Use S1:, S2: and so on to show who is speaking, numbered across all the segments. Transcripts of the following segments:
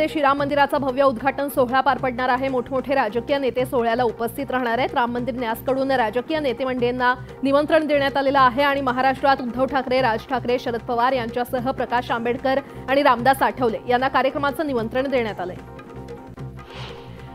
S1: ते श्रीराम मंदिराचा भव्य उद्घाटन सोहळा पार पडणार आहे. मोठमोठे राजकीय नेते सोहळ्याला उपस्थित राहणार आहेत. राम मंदिर न्यासकडून राजकीय नेते मंडळींना निमंत्रण देण्यात आलेलं आहे आणि महाराष्ट्रात उद्धव ठाकरे राज ठाकरे शरद पवार यांच्यासह प्रकाश आंबेडकर आणि रामदास आठवले यांना कार्यक्रमाचं निमंत्रण देण्यात आलंय.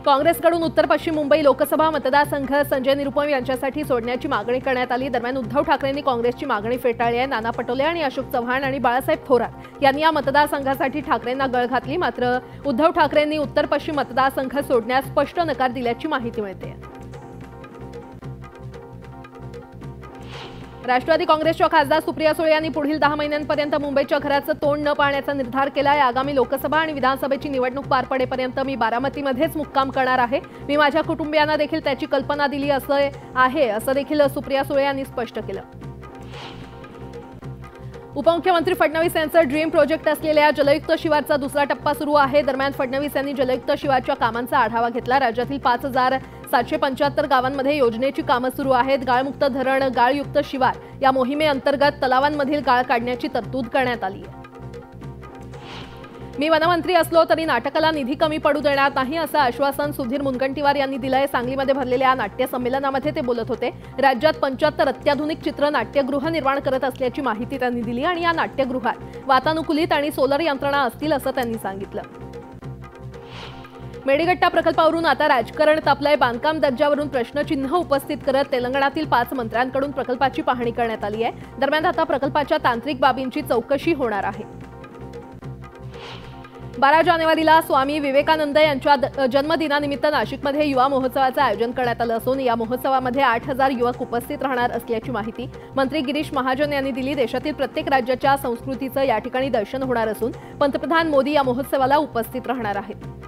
S1: काँग्रेसकडून उत्तर पश्चिम मुंबई लोकसभा मतदारसंघ संजय निरुपम यांच्यासाठी सोडण्याची मागणी करण्यात आली. दरम्यान उद्धव ठाकरेंनी काँग्रेसची मागणी फेटाळली आहे. नाना पटोले आणि अशोक चव्हाण आणि बाळासाहेब थोरात यांनी या मतदारसंघासाठी ठाकरेंना गळ घातली. मात्र उद्धव ठाकरेंनी उत्तर पश्चिम मतदारसंघ सोडण्यास स्पष्ट नकार दिल्याची माहिती मिळते. राष्ट्रवादी काँग्रेसच्या खासदार सुप्रिया सुळे यांनी पुढील दहा महिन्यांपर्यंत मुंबईच्या घराचं तोंड न पाळण्याचा निर्धार केला आहे आगामी लोकसभा आणि विधानसभेची निवडणूक पार पडेपर्यंत मी बारामतीमध्येच मुक्काम करणार आहे. मी माझ्या कुटुंबियांना देखील त्याची कल्पना दिली असं आहे असं देखील सुप्रिया सुळे यांनी स्पष्ट केलं. उपमुख्यमंत्री फडणवीस यांचं ड्रीम प्रोजेक्ट असलेल्या जलयुक्त शिवारचा दुसरा टप्पा सुरू आहे. दरम्यान फडणवीस यांनी जलयुक्त शिवारच्या कामांचा आढावा घेतला. राज्यातील पाच हजार सातशे पंच्याहत्तर गावांमध्ये योजनेची कामं सुरू आहेत. गाळमुक्त धरण गाळयुक्त शिवार या मोहिमेअंतर्गत तलावांमधील गाळ काढण्याची तरतूद करण्यात आली आहे. मी वनमंत्री असलो तरी नाटकाला निधी कमी पडू देणार नाही असं आश्वासन सुधीर मुनगंटीवार यांनी दिलंय. सांगलीमध्ये भरलेल्या नाट्य संमेलनामध्ये ते बोलत होते. राज्यात पंच्याहत्तर अत्याधुनिक चित्र नाट्यगृह निर्माण करत असल्याची माहिती त्यांनी दिली आणि या नाट्यगृहात वातानुकूलित आणि सोलर यंत्रणा असतील असं त्यांनी सांगितलं. मेडीगट्टा प्रकल्पावरून आता राजकारण तापलंय. बांधकाम दर्जावरून प्रश्नचिन्ह उपस्थित करत तेलंगणातील पाच मंत्र्यांकडून प्रकल्पाची पाहणी करण्यात आली आहे. दरम्यान आता प्रकल्पाच्या तांत्रिक बाबींची चौकशी होणार आहे. बारा जानेवारीला स्वामी विवेकानंद यांच्या द- जन्मदिनानिमित्त नाशिकमध्ये युवा महोत्सवाचं आयोजन करण्यात आलं असून या महोत्सवामध्ये आठ हजार युवक उपस्थित राहणार असल्याची माहिती मंत्री गिरीश महाजन यांनी दिली. देशातील प्रत्येक राज्याच्या संस्कृतीचं या ठिकाणी दर्शन होणार असून पंतप्रधान मोदी या महोत्सवाला उपस्थित राहणार आहेत.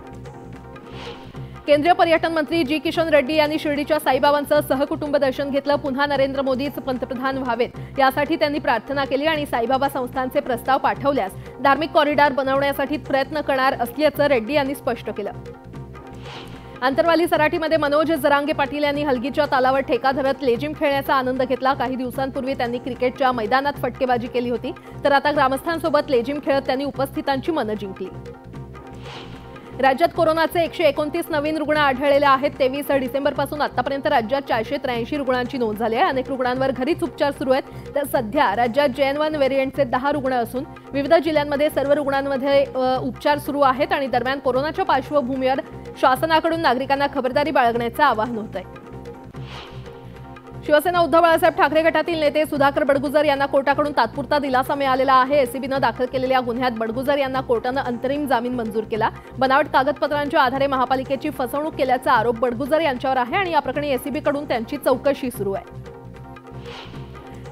S1: केंद्रीय पर्यटन मंत्री जी किशन रेड्डी यांनी शिर्डीच्या साईबाबांचं सहकुटुंब दर्शन घेतलं. पुन्हा नरेंद्र मोदीच पंतप्रधान व्हावेत. यासाठी त्यांनी प्रार्थना केली आणि साईबाबा संस्थांचे प्रस्ताव पाठवल्यास धार्मिक कॉरिडॉर बनवण्यासाठी प्रयत्न करणार असल्याचं रेड्डी यांनी स्पष्ट केलं. आंतरवाली सराटीमध्ये मनोज जरांगे पाटील यांनी हलगीच्या तालावर ठेका धरत लेजिम खेळण्याचा आनंद घेतला. काही दिवसांपूर्वी त्यांनी क्रिकेटच्या मैदानात फटकेबाजी केली होती. तर आता ग्रामस्थांसोबत लेजिम खेळत त्यांनी उपस्थितांची मनं जिंकली. राज्यात कोरोनाचे एकशे एकोणतीस नवीन रुग्ण आढळलेले आहेत. तेवीस डिसेंबरपासून आतापर्यंत राज्यात चारशे त्र्याऐंशी रुग्णांची नोंद झाली आहे. अनेक रुग्णांवर घरीच उपचार सुरू आहेत. तर सध्या राज्यात जेएन वन व्हेरियंटचे दहा रुग्ण असून विविध जिल्ह्यांमध्ये सर्व रुग्णांमध्ये उपचार सुरू आहेत आणि दरम्यान कोरोनाच्या पार्श्वभूमीवर शासनाकडून नागरिकांना खबरदारी बाळगण्याचं आवाहन होत आहे शिवसेना उद्धव बाळासाहेब ठाकरे गटातील नेते सुधाकर बडगुजर यांना कोर्टाकडून तात्पुरता दिलासा मिळालेला आहे. एसीबीनं दाखल केलेल्या गुन्ह्यात बडगुजर यांना कोर्टानं अंतरिम जामीन मंजूर केला. बनावट कागदपत्रांच्या आधारे महापालिकेची फसवणूक केल्याचा आरोप बडगुजर यांच्यावर आहे आणि या प्रकरणी एसीबीकडून त्यांची चौकशी सुरू आहे.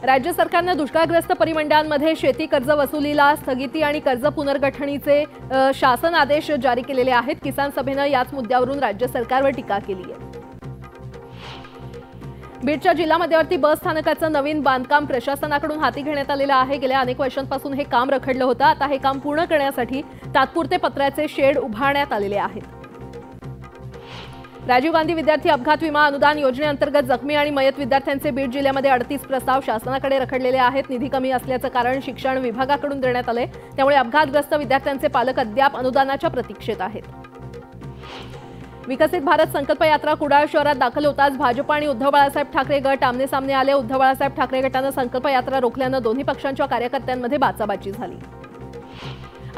S1: राज्य सरकारनं दुष्काळग्रस्त परिमंडळांमध्ये शेती कर्ज वसुलीला स्थगिती आणि कर्ज पुनर्गठणीचे शासन आदेश जारी केलेले आहेत. किसान सभेनं याच मुद्द्यावरून राज्य सरकारवर टीका केली आहे. बीडच्या जिल्हा मध्यवर्ती बस स्थानकाचं नवीन बांधकाम प्रशासनाकडून हाती घेण्यात आलेलं आहे. गेल्या अनेक वर्षांपासून हे काम रखडलं होतं. आता हे काम पूर्ण करण्यासाठी तात्पुरते पत्र्याचे शेड उभारण्यात आलेले आहेत. राजीव गांधी विद्यार्थी अपघात विमा अनुदान योजनेअंतर्गत जखमी आणि मयत विद्यार्थ्यांचे बीड जिल्ह्यामध्ये अडतीस प्रस्ताव शासनाकडे रखडलेले आहेत. निधी कमी असल्याचं कारण शिक्षण विभागाकडून देण्यात आले त्यामुळे अपघातग्रस्त विद्यार्थ्यांचे पालक अद्याप अनुदानाच्या प्रतीक्षेत आहेत. विकसित भारत संकल्प यात्रा कुडाळ शहरात दाखल होताच भाजप आणि उद्धव बाळासाहेब ठाकरे गट आमने सामने आले. उद्धव बाळासाहेब ठाकरे गटानं संकल्प यात्रा रोखल्यानं दोन्ही पक्षांच्या कार्यकर्त्यांमध्ये बाचाबाची झाली.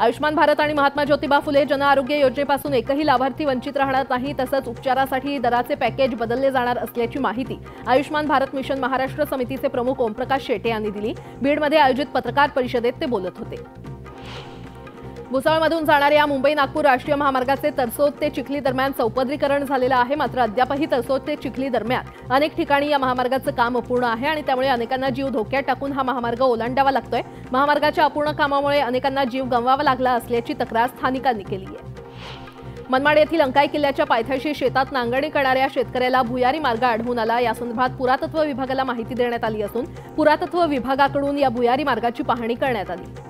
S1: आयुष्मान भारत आणि महात्मा ज्योतिबा फुले जन आरोग्य योजनेपासून एकही लाभार्थी वंचित राहणार नाही तसंच उपचारासाठी दराचे पॅकेज बदलले जाणार असल्याची माहिती आयुष्मान भारत मिशन महाराष्ट्र समितीचे प्रमुख ओमप्रकाश शेटे यांनी दिली. बीडमध्ये आयोजित पत्रकार परिषदेत ते बोलत होते. भुसावळमधून जाणाऱ्या मुंबई नागपूर राष्ट्रीय महामार्गाचे तरसोद ते चिखली दरम्यान चौपदरीकरण झालेलं आहे. मात्र अद्यापही तरसोद ते चिखली दरम्यान अनेक ठिकाणी या महामार्गाचं काम अपूर्ण आहे आणि त्यामुळे अनेकांना जीव धोक्यात टाकून हा महामार्ग ओलांडावा लागतोय. महामार्गाच्या अपूर्ण कामामुळे अनेकांना जीव गमवावा लागला असल्याची तक्रार स्थानिकांनी केली आहे. मनमाड येथील अंकाई किल्ल्याच्या पायथ्याशी शेतात नांगरणी करणाऱ्या शेतकऱ्याला भुयारी मार्ग आढळून आला. या संदर्भात पुरातत्व विभागाला माहिती देण्यात आली असून पुरातत्व विभागाकडून या भुयारी मार्गाची पाहणी करण्यात आली.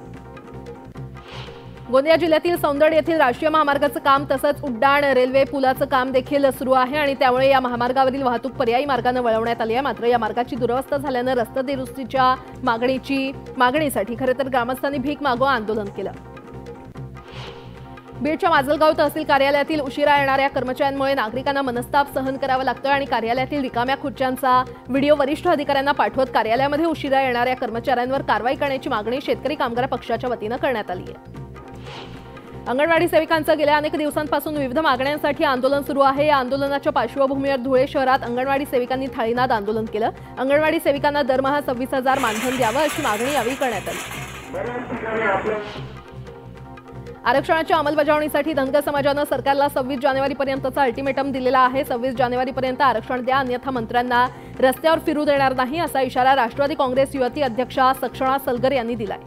S1: गोंदिया जिल्ह्यातील सौंदड येथील राष्ट्रीय महामार्गाचं काम तसंच उड्डाण रेल्वे पुलाचं काम देखील सुरू आहे आणि त्यामुळे या महामार्गावरील वाहतूक पर्यायी मार्गानं वळवण्यात आली आहे. मात्र या मार्गाची दुरवस्था झाल्यानं रस्ते दुरुस्तीच्या मागणीची मागणीसाठी खरं तर ग्रामस्थांनी भीक मागो आंदोलन केलं. बीडच्या माजलगाव तहसील कार्यालयातील उशिरा येणाऱ्या कर्मचाऱ्यांमुळे नागरिकांना मनस्ताप सहन करावा लागतोय आणि कार्यालयातील रिकाम्या खुर्च्यांचा व्हिडिओ वरिष्ठ अधिकाऱ्यांना पाठवत कार्यालयामध्ये उशिरा येणाऱ्या कर्मचाऱ्यांवर कारवाई करण्याची मागणी शेतकरी कामगार पक्षाच्या वतीनं करण्यात आली आहे. अंगणवाडी सेविकांचं गेल्या अनेक दिवसांपासून विविध मागण्यांसाठी आंदोलन सुरू आहे. या आंदोलनाच्या पार्श्वभूमीवर धुळे शहरात अंगणवाडी सेविकांनी थाळीनाद आंदोलन केलं. अंगणवाडी सेविकांना दरमहा सव्वीस हजार मानधन द्यावं अशी मागणी यावेळी करण्यात आली. आरक्षणाच्या अंमलबजावणीसाठी धनगर समाजानं सरकारला सव्वीस जानेवारीपर्यंतचा अल्टिमेटम दिलेला आहे. सव्वीस जानेवारीपर्यंत आरक्षण द्या अन्यथा मंत्र्यांना रस्त्यावर फिरू देणार नाही असा इशारा राष्ट्रवादी काँग्रेस युवती अध्यक्षा सक्षणा सलगर यांनी दिलाय.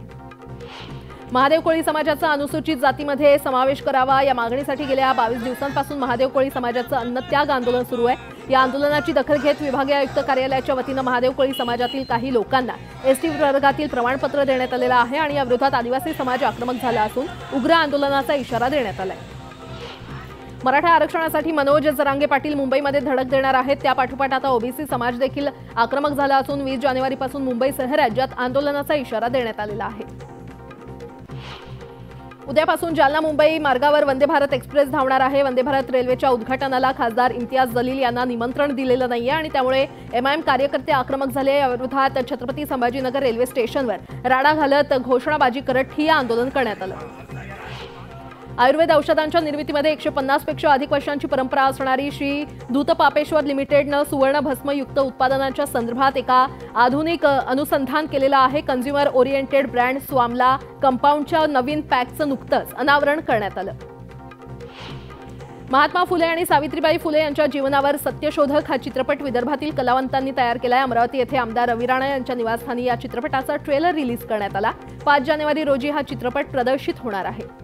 S1: महादेव कोळी समाजाचा अनुसूचित जातीमध्ये समावेश करावा या मागणीसाठी गेल्या बावीस दिवसांपासून महादेव कोळी समाजाचं अन्नत्याग आंदोलन सुरू आहे. या आंदोलनाची दखल घेत विभागीय आयुक्त कार्यालयाच्या वतीनं महादेव कोळी समाजातील काही लोकांना एसटी वर्गातील प्रमाणपत्र देण्यात आलेलं आहे आणि या विरोधात आदिवासी समाज आक्रमक झाला असून उग्र आंदोलनाचा इशारा देण्यात आलाय. मराठा आरक्षणासाठी मनोज जरांगे पाटील मुंबईमध्ये धडक देणार आहेत. त्या पाठोपाठ आता ओबीसी समाज देखील आक्रमक झाला असून वीस जानेवारीपासून मुंबईसह राज्यात आंदोलनाचा इशारा देण्यात आलेला आहे. उद्यापासून जालना मुंबई मार्गावर वंदे भारत एक्सप्रेस धावणार आहे. वंदे भारत रेल्वेच्या उद्घाटनाला खासदार इम्तियाज जलील यांना निमंत्रण दिलेलं नाहीये आणि त्यामुळे एमआयएम कार्यकर्ते आक्रमक झाले. याविरोधात छत्रपती संभाजीनगर रेल्वे स्टेशनवर राडा घालत घोषणाबाजी करत ठिय्या आंदोलन करण्यात आलं. आयुर्वेद औषधांच्या निर्मितीमध्ये एकशे पन्नासपेक्षा अधिक वर्षांची परंपरा असणारी श्री दूतपापेश्वर लिमिटेडनं सुवर्ण भस्मयुक्त उत्पादनांच्या संदर्भात एका आधुनिक अनुसंधान केलेलं आहे. कन्झ्युमर ओरिएंटेड ब्रँड स्वामला कंपाऊंडच्या नवीन पॅकचं नुकतंच अनावरण करण्यात आलं. महात्मा फुले आणि सावित्रीबाई फुले यांच्या जीवनावर सत्यशोधक हा चित्रपट विदर्भातील कलावंतांनी तयार केला आहे अमरावती येथे आमदार रवी राणा यांच्या निवासस्थानी या चित्रपटाचा ट्रेलर रिलीज करण्यात आला. पाच जानेवारी रोजी हा चित्रपट प्रदर्शित होणार आहे.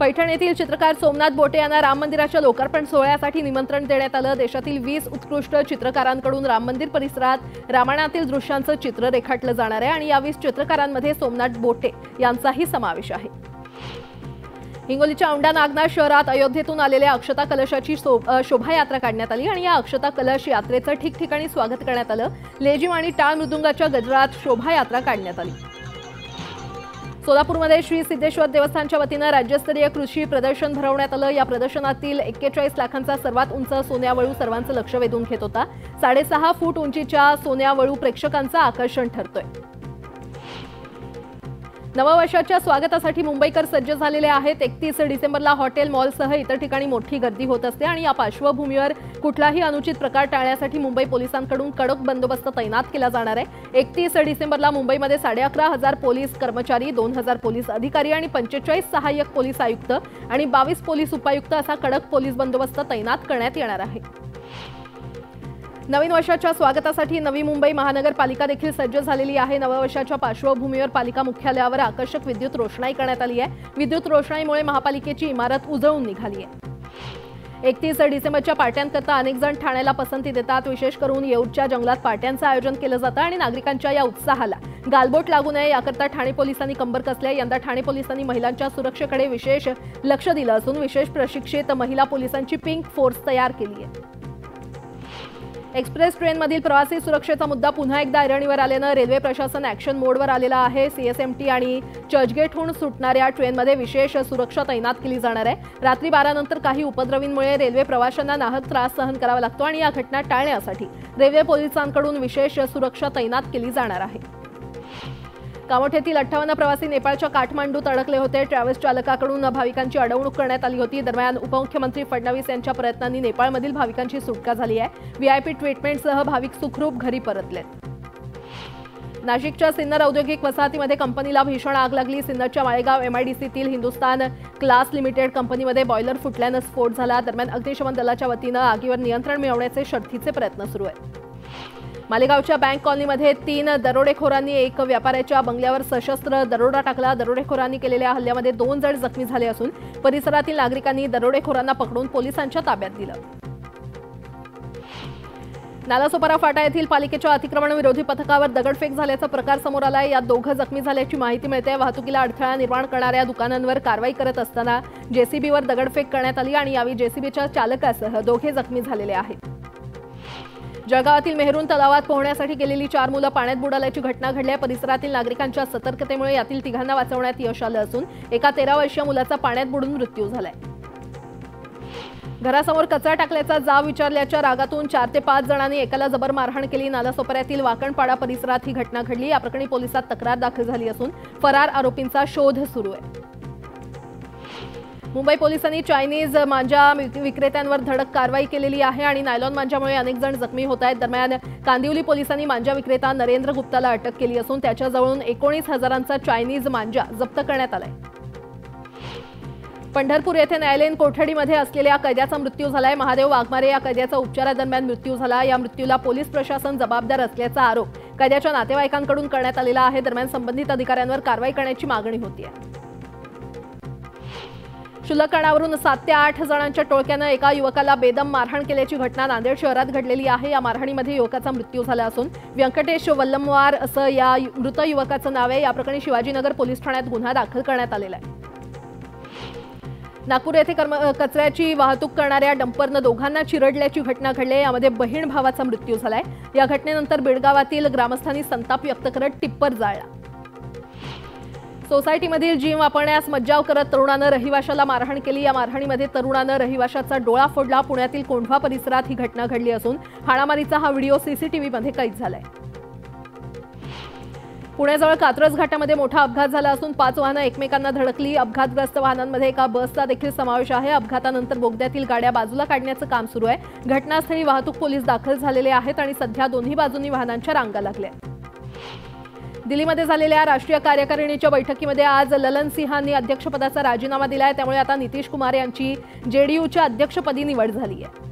S1: पैठण येथील चित्रकार सोमनाथ बोटे यांना राम मंदिराच्या लोकार्पण सोहळ्यासाठी निमंत्रण देण्यात आलं. देशातील वीस उत्कृष्ट चित्रकारांकडून राम मंदिर परिसरात रामायणातील दृश्यांचं चित्र रेखाटलं जाणार आहे आणि या वीस चित्रकारांमध्ये सोमनाथ बोटे यांचाही समावेश आहे. हिंगोलीच्या औंढा नागनाथ शहरात अयोध्येतून आलेल्या अक्षता कलशाची शोभायात्रा काढण्यात आली आणि या अक्षता कलश यात्रेचं ठिकठिकाणी स्वागत करण्यात आलं. लेजिम आणि टाळ मृदुंगाच्या गजरात शोभायात्रा काढण्यात आली. सोलापूरमध्ये श्री सिद्धेश्वर देवस्थानच्या वतीनं राज्यस्तरीय कृषी प्रदर्शन भरवण्यात आलं. या प्रदर्शनातील एक्केचाळीस लाखांचा सर्वात उंच सोन्यावळू सर्वांचं लक्ष वेधून घेत होता. साडेसहा फूट उंचीच्या सोन्यावळू प्रेक्षकांचं आकर्षण ठरतोय. नववर्षाच्या स्वागतासाठी मुंबईकर सज्ज झालेले आहेत. एकतीस डिसेंबरला हॉटेल मॉलसह इतर ठिकाणी मोठी गर्दी होत असते आणि या पार्श्वभूमीवर कुठलाही अनुचित प्रकार टाळण्यासाठी मुंबई पोलिसांकडून कडक बंदोबस्त तैनात केला जाणार आहे. एकतीस डिसेंबरला मुंबईमध्ये साडे अकरा हजार पोलीस कर्मचारी दोन हजार पोलीस अधिकारी आणि पंचेचाळीस सहाय्यक पोलीस आयुक्त आणि बावीस पोलीस उपायुक्त असा कडक पोलीस बंदोबस्त तैनात करण्यात येणार आहे. नवीन वर्षाच्या स्वागतासाठी नवी मुंबई महानगरपालिका देखील सज्ज झालेली आहे. नववर्षाच्या पार्श्वभूमीवर पालिका मुख्यालयावर आकर्षक विद्युत रोषणाई करण्यात आली आहे. विद्युत रोषणाईमुळे महापालिकेची इमारत उजळून निघाली आहे. एकतीस डिसेंबरच्या पार्ट्यांकरता अनेक जण ठाण्याला पसंती देतात. विशेष करून येऊरच्या जंगलात पार्ट्यांचं आयोजन केलं जातं आणि नागरिकांच्या या उत्साहाला गालबोट लागू नये याकरता ठाणे पोलिसांनी कंबर कसले यंदा ठाणे पोलिसांनी महिलांच्या सुरक्षेकडे विशेष लक्ष दिलं असून विशेष प्रशिक्षित महिला पोलिसांची पिंक फोर्स तयार केली आहे. एक्सप्रेस ट्रेनमधील प्रवासी सुरक्षेचा मुद्दा पुन्हा एकदा ऐरणीवर आल्यानं रेल्वे प्रशासन ॲक्शन मोडवर आलेलं आहे. सीएसएमटी आणि चर्चगेटहून सुटणाऱ्या ट्रेनमध्ये विशेष सुरक्षा तैनात केली जाणार आहे. रात्री बारानंतर काही उपद्रवींमुळे रेल्वे प्रवाशांना नाहक त्रास सहन करावा लागतो आणि या घटना टाळण्यासाठी रेल्वे पोलिसांकडून विशेष सुरक्षा तैनात केली जाणार आहे. कामोठ्यातील अठ्ठावन्न प्रवासी नेपाळच्या काठमांडूत अडकले होते. ट्रॅव्हल्स चालकाकडून भाविकांची अडवणूक करण्यात आली होती. दरम्यान उपमुख्यमंत्री फडणवीस यांच्या प्रयत्नांनी नेपाळमधील भाविकांची सुटका झाली आहे. व्हीआयपी ट्रीटमेंटसह भाविक सुखरूप घरी परतलेत. नाशिकच्या सिन्नर औद्योगिक वसाहतीमध्ये कंपनीला भीषण आग लागली. सिन्नरच्या माळेगाव एमआयडीसीतील हिंदुस्तान क्लास लिमिटेड कंपनीमध्ये बॉयलर फुटल्यानं स्फोट झाला. दरम्यान अग्निशमन दलाच्या वतीनं आगीवर नियंत्रण मिळवण्याचे शर्थीचे प्रयत्न सुरू आहेत. मालेगावच्या बँक कॉलनीमध्ये तीन दरोडेखोरांनी एक व्यापाऱ्याच्या बंगल्यावर सशस्त्र दरोडा टाकला. दरोडेखोरांनी केलेल्या हल्ल्यामध्ये दोन जण जखमी झाले असून परिसरातील नागरिकांनी दरोडेखोरांना पकडून पोलिसांच्या ताब्यात दिलं. नालासोपारा फाटा येथील पालिकेच्या अतिक्रमण विरोधी पथकावर दगडफेक झाल्याचा प्रकार समोर आलाय. यात दोघं जखमी झाल्याची माहिती मिळते. वाहतुकीला अडथळा निर्माण करणाऱ्या दुकानांवर कारवाई करत असताना जेसीबीवर दगडफेक करण्यात आली आणि यावेळी जेसीबीच्या चालकासह दोघे जखमी झालेले आहेत. जळगावातील मेहरून तलावात पोहण्यासाठी गेलेली चार मुलं पाण्यात बुडाल्याची घटना घडल्या परिसरातील नागरिकांच्या सतर्कतेमुळे यातील तिघांना वाचवण्यात यश आलं असून एका तेरा वर्षीय मुलाचा पाण्यात बुडून मृत्यू झालाय. घरासमोर कचरा टाकल्याचा जाब विचारल्याच्या रागातून चार ते पाच जणांनी एकाला जबर मारहाण केली. नालासोपाऱ्यातील वाकणपाडा परिसरात ही घटना घडली. याप्रकरणी पोलिसात तक्रार दाखल झाली असून फरार आरोपींचा शोध सुरू आहे. मुंबई पोलिसांनी चायनीज मांजा विक्रेत्यांवर धडक कारवाई केलेली आहे आणि नायलॉन मांजामुळे अनेक जण जखमी होत आहेत. दरम्यान कांदिवली पोलिसांनी मांजा विक्रेता नरेंद्र गुप्ताला अटक केली असून त्याच्याजवळून एकोणीस हजारांचा चायनीज मांजा जप्त करण्यात आलाय. पंढरपूर येथे न्यायालयीन कोठडीमध्ये असलेल्या कैद्याचा मृत्यू झालाय. महादेव वाघमारे या कैद्याचा उपचारादरम्यान मृत्यू झाला. या मृत्यूला पोलीस प्रशासन जबाबदार असल्याचा आरोप कैद्याच्या नातेवाईकांकडून करण्यात आलेला आहे. दरम्यान संबंधित अधिकाऱ्यांवर कारवाई करण्याची मागणी होती आहे होतीये सात ते आठ जणांच्या टोळक्यानं एका युवकाला बेदम मारहाण केल्याची घटना नांदेड शहरात घडलेली आहे. या मारहाणीमध्ये युवकाचा मृत्यू झाला असून व्यंकटेश वल्लमवार असं या मृत युवकाचं नाव आहे. या प्रकरणी शिवाजीनगर पोलीस ठाण्यात गुन्हा दाखल करण्यात आलेला आहे. नागपूर येथे कर्म कचऱ्याची वाहतूक करणाऱ्या डंपरनं दोघांना चिरडल्याची घटना घडली. यामध्ये बहीण भावाचा मृत्यू झालाय. या घटनेनंतर बिडगावातील ग्रामस्थांनी संताप व्यक्त करत टिप्पर जाळला. सोसायटीमधील जिम वापरण्यास मज्जाव करत तरुणानं रहिवाशाला मारहाण केली. या मारहाणीमध्ये तरुणानं रहिवाशाचा डोळा फोडला. पुण्यातील कोंढवा परिसरात ही घटना घडली असून हाणामारीचा हा व्हिडिओ सीसीटीव्हीमध्ये कैद झालाय. पुण्याजवळ कात्रज घाटामध्ये मोठा अपघात झाला असून पाच वाहनं एकमेकांना धडकली. अपघातग्रस्त वाहनांमध्ये एका बसचा देखील समावेश आहे. अपघातानंतर बोगद्यातील गाड्या बाजूला काढण्याचं काम सुरू आहे. घटनास्थळी वाहतूक पोलीस दाखल झालेले आहेत आणि सध्या दोन्ही बाजूंनी वाहनांच्या रांगा लागल्या दिल्लीमध्ये झालेल्या राष्ट्रीय कार्यकारिणीच्या बैठकीमध्ये आज ललन सिंहांनी अध्यक्षपदाचा राजीनामा दिला आहे त्यामुळे आता नितीश कुमार यांची जेडीयूच्या अध्यक्षपदी निवड झाली आहे.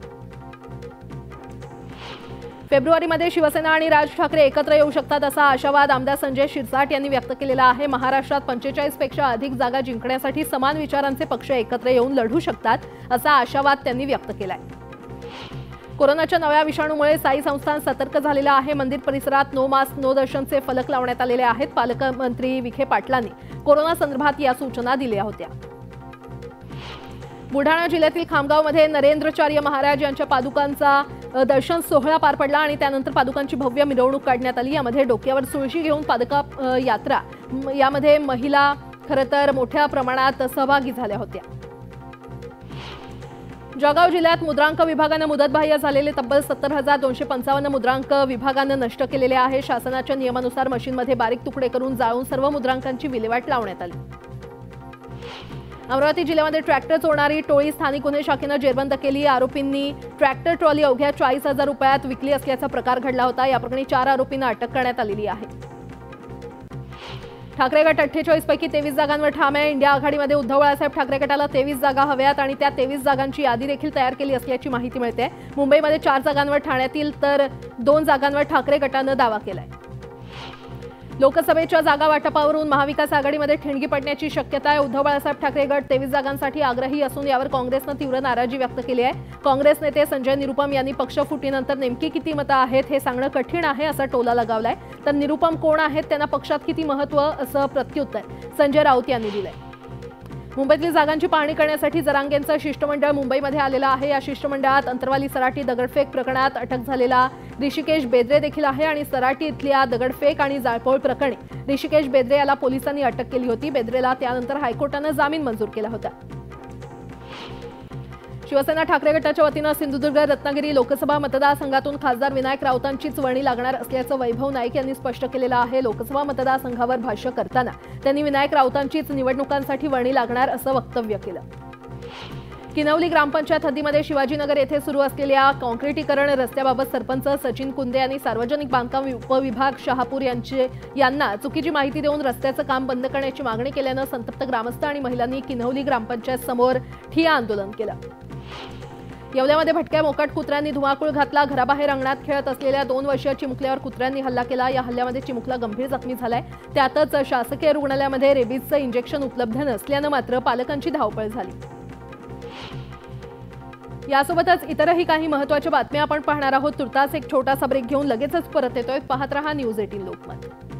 S1: फेब्रुवारीमध्ये शिवसेना आणि राज ठाकरे एकत्र येऊ शकतात असा आशावाद आमदार संजय शिरसाट यांनी व्यक्त केलेला आहे. महाराष्ट्रात पंचेचाळीसपेक्षा अधिक जागा जिंकण्यासाठी समान विचारांचे पक्ष एकत्र येऊन लढू शकतात असा आशावाद त्यांनी व्यक्त केला आहे कोरोनाच्या नव्या विषाणूमुळे साई संस्थान सतर्क झालेलं आहे. मंदिर परिसरात नो मास्क नो दर्शनचे फलक लावण्यात आलेले आहेत. पालकमंत्री विखे पाटलांनी कोरोना संदर्भात या सूचना दिल्या होत्या. बुलढाणा जिल्ह्यातील खामगावमध्ये नरेंद्रचार्य महाराज यांच्या पादुकांचा दर्शन सोहळा पार पडला आणि त्यानंतर पादुकांची भव्य मिरवणूक काढण्यात आली. यामध्ये डोक्यावर सुळशी घेऊन पादुका यात्रा. यामध्ये महिला खरं तर मोठ्या प्रमाणात सहभागी झाल्या होत्या. जळगाव जिल्ह्यात मुद्रांक विभागानं मुदतबाह्य झालेले तब्बल सत्तर हजार दोनशे पंचावन्न मुद्रांक विभागानं नष्ट केलेले आहे. शासनाच्या नियमानुसार मशीनमध्ये बारीक तुकडे करून जाळून सर्व मुद्रांकांची विल्हेवाट लावण्यात आली. अमरावती जिल्ह्यामध्ये ट्रॅक्टर चोरणारी टोळी स्थानिक गुन्हे शाखेनं जेरबंद केली. आरोपींनी ट्रॅक्टर ट्रॉली अवघ्या चाळीस हजार रुपयात विकली असल्याचा प्रकार घडला होता. याप्रकरणी चार आरोपींना अटक करण्यात आलेली आहे. ठाकरे गट अठ्ठेचाळीस पैकी तेवीस जागांवर ठाम आहे. इंडिया आघाडीमध्ये उद्धव बाळासाहेब ठाकरे गटाला तेवीस जागा हव्यात आणि त्या तेवीस जागांची यादी देखील तयार केली असल्याची माहिती मिळते. मुंबईमध्ये चार जागांवर ठाण्यातील तर दोन जागांवर ठाकरे गटानं दावा केलाय. लोकसभेच्या जागा वाटपावरून महाविकास आघाडीमध्ये ठिणगी पडण्याची शक्यता आहे. उद्धव बाळासाहेब ठाकरे गट तेवीस जागांसाठी आग्रही असून यावर काँग्रेसनं तीव्र नाराजी व्यक्त केली आहे. काँग्रेस नेते संजय निरुपम यांनी पक्षफुटीनंतर नेमकी किती मतं आहेत हे सांगणं कठीण आहे असा टोला लगावलाय. तर निरुपम कोण आहेत? त्यांना पक्षात किती महत्त्व असं प्रत्युत्तर संजय राऊत यांनी दिलंय. मुंबईतील जागांची पाहणी करण्यासाठी जरांगेंचं शिष्टमंडळ मुंबईमध्ये आलेलं आहे. या शिष्टमंडळात अंतरवाली सराटी दगडफेक प्रकरणात अटक झालेला ऋषिकेश बेद्रे देखील आहे आणि सराटी इथल्या दगडफेक आणि जाळपोळ प्रकरणी ऋषिकेश बेद्रे याला पोलिसांनी अटक केली होती. बेद्रेला त्यानंतर हायकोर्टानं जामीन मंजूर केला होता. शिवसेना ठाकरे गटाच्या वतीनं सिंधुदुर्ग रत्नागिरी लोकसभा मतदारसंघातून खासदार विनायक राऊतांचीच वर्णी लागणार असल्याचं वैभव नाईक यांनी स्पष्ट केलेलं आहे. लोकसभा मतदारसंघावर भाष्य करताना त्यांनी विनायक राऊतांचीच निवडणुकांसाठी वर्णी लागणार असं वक्तव्य केलं. किनवली ग्रामपंचायत हद्दीमध्ये शिवाजीनगर येथे सुरू असलेल्या कॉन्क्रिटीकरण रस्त्याबाबत सरपंच सचिन कुंदे यांनी सार्वजनिक बांधकाम उपविभाग शहापूर यांचे यांना चुकीची माहिती देऊन रस्त्याचं काम बंद करण्याची मागणी केल्यानं संतप्त ग्रामस्थ आणि महिलांनी किनवली ग्रामपंचायत समोर ठिया आंदोलन केलं. येवल्यामध्ये भटक्या मोकाट कुत्र्यांनी धुमाकूळ घातला. घराबाहेर अंगणात खेळत असलेल्या दोन वर्षीय चिमुकल्यावर कुत्र्यांनी हल्ला केला. या हल्ल्यामध्ये चिमुकला गंभीर जखमी झालाय. त्यातच शासकीय रुग्णालयामध्ये रेबीजचं इंजेक्शन उपलब्ध नसल्यानं मात्र पालकांची धावपळ झाली. यासोबतच इतरही काही महत्त्वाच्या बातम्या आपण पाहणार आहोत. तुर्तास एक छोटासा ब्रेक घेऊन लगेचच परत येतोय. पाहत रहा न्यूज एटीन लोकमत.